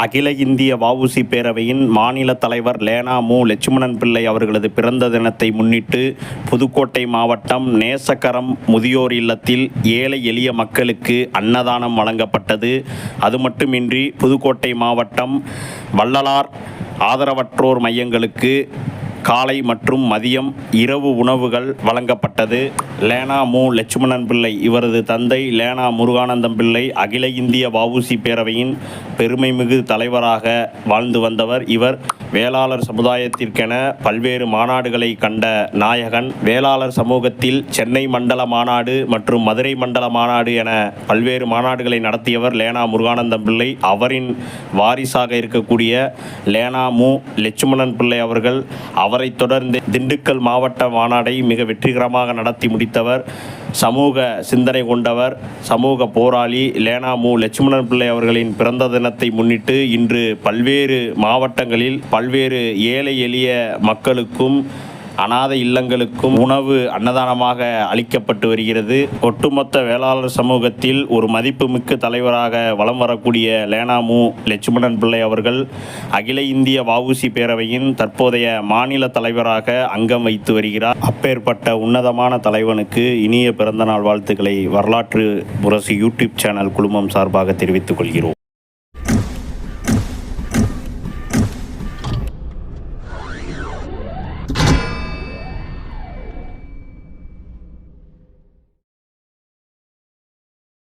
அகில இந்திய வவுசி பேரவையின் மாநில தலைவர் லேனா மு. லட்சுமணன் பிள்ளை அவர்களது பிறந்த தினத்தை முன்னிட்டு புதுக்கோட்டை மாவட்டம் நேசக்கரம் முதியோர் இல்லத்தில் ஏழை எளிய மக்களுக்கு அன்னதானம் வழங்கப்பட்டது. அது மட்டுமின்றி புதுக்கோட்டை மாவட்டம் வள்ளலார் ஆதரவற்றோர் மையங்களுக்கு காலை மற்றும் மதியம் இரவு உணவுகள் வழங்கப்பட்டது. லேனா மு. லட்சுமணன் பிள்ளை இவரது தந்தை லேனா முருகானந்தம் பிள்ளை அகில இந்திய வவுசி பேரவையின் பெருமைமிகு தலைவராக வாழ்ந்து வந்தவர் இவர். வேளாளர் சமுதாயத்திற்கென பல்வேறு மாநாடுகளை கண்ட நாயகன் வேளாளர் சமூகத்தில் சென்னை மண்டல மாநாடு மற்றும் மதுரை மண்டல மாநாடு என பல்வேறு மாநாடுகளை நடத்தியவர் லேனா முருகானந்தம் பிள்ளை. அவரின் வாரிசாக இருக்கக்கூடிய லேனா மு. லட்சுமணன் பிள்ளை அவர்கள் அவரைத் தொடர்ந்து திண்டுக்கல் மாவட்ட மாநாடை மிக வெற்றிகரமாக நடத்தி முடித்தவர். சமூக சிந்தனை கொண்டவர் சமூக போராளி லேனாமு லட்சுமணன் பிள்ளை அவர்களின் பிறந்த தினத்தை முன்னிட்டு இன்று பல்வேறு மாவட்டங்களில் பல்வேறு ஏழை எளிய மக்களுக்கும் அனாதை இல்லங்களுக்கும் உணவு அன்னதானமாக அளிக்கப்பட்டு வருகிறது. ஒட்டுமொத்த வேளாளர் சமூகத்தில் ஒரு மதிப்புமிக்க தலைவராக வலம் வரக்கூடிய லேனாமு லட்சுமணன் பிள்ளை அவர்கள் அகில இந்திய வவுசி பேரவையின் தற்போதைய மாநில தலைவராக அங்கம் வைத்து வருகிறார். அப்பேற்பட்ட உன்னதமான தலைவனுக்கு இனிய பிறந்தநாள் வாழ்த்துக்களை வரலாற்று முரசு யூடியூப் சேனல் குழுமம் சார்பாக தெரிவித்துக் கொள்கிறோம்.